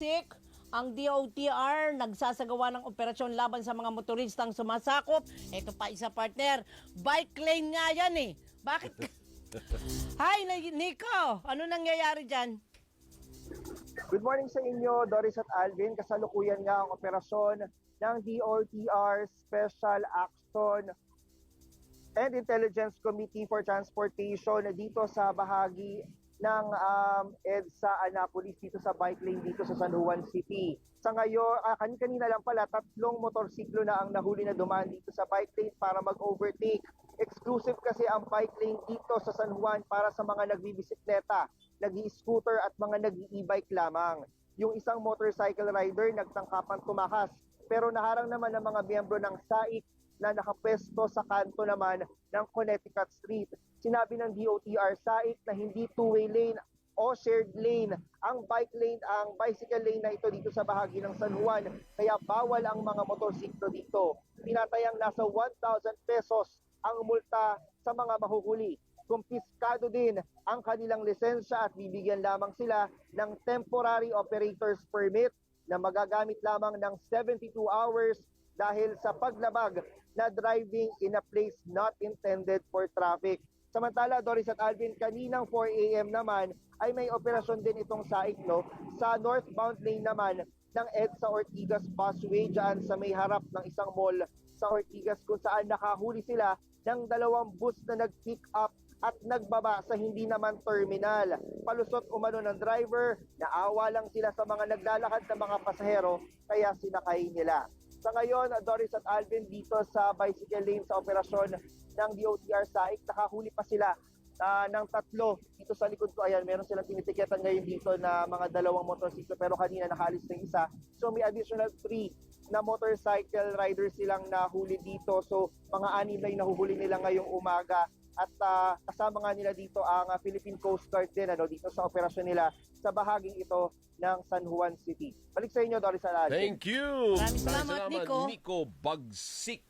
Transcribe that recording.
Tik, ang DOTR nagsasagawa ng operasyon laban sa mga motoristang sumasakop. Ito pa isa partner, bike lane nga yan eh. Bakit? Hi, Nico! Ano nangyayari dyan? Good morning sa inyo, Doris at Alvin. Kasalukuyan nga ang operasyon ng DOTR Special Action and Intelligence Committee for Transportation dito sa bahagi ng um, EDSA Annapolis dito sa bike lane dito sa San Juan City. Sa ngayon, ah, kanina lang pala, tatlong motorsiklo na ang nahuli na dumaan dito sa bike lane para mag-overtake. Exclusive kasi ang bike lane dito sa San Juan para sa mga nagbibisikleta, nag-scooter at mga nag-e-bike lamang. Yung isang motorcycle rider nagtangkapan tumakas pero naharang naman ng mga miyembro ng SAIC na nakapwesto sa kanto naman ng Connecticut Street. Sinabi ng DOTR SAIC na hindi two-way lane o shared lane ang bike lane, ang bicycle lane na ito dito sa bahagi ng San Juan. Kaya bawal ang mga motorsiklo dito. Tinatayang nasa 1,000 pesos ang multa sa mga mahuhuli. Kumpiskado din ang kanilang lisensya at bibigyan lamang sila ng temporary operator's permit na magagamit lamang ng 72 hours dahil sa paglabag na driving in a place not intended for traffic. Samantala, Doris at Alvin, kaninang 4 a.m. naman ay may operasyon din itong SAIC no, sa northbound lane naman ng EDSA Ortigas Busway dyan sa may harap ng isang mall sa Ortigas kung saan nakahuli sila ng dalawang bus na nag-pick up at nagbaba sa hindi naman terminal. Palusot umano ng driver, naawa lang sila sa mga naglalakad na mga pasahero kaya sinakay nila. Sa ngayon, Doris at Alvin dito sa bicycle lane sa operasyon ng DOTR SAIC, nakahuli pa sila ah, ng tatlo dito sa likod ko. Ayan, meron silang tinitiketan ngayon dito na mga dalawang motorsiklo pero kanina nakaalis na isa. So may additional three na motorcycle riders silang nahuli dito. So mga anim na yung nahuhuli nila ngayong umaga. At ah, kasama nga nila dito ang ah, Philippine Coast Guard din ano, dito sa operasyon nila sa bahaging ito ng San Juan City. Balik sa inyo, Doris Alade. Thank you. Maraming salamat, Nico. Nico Bagsik.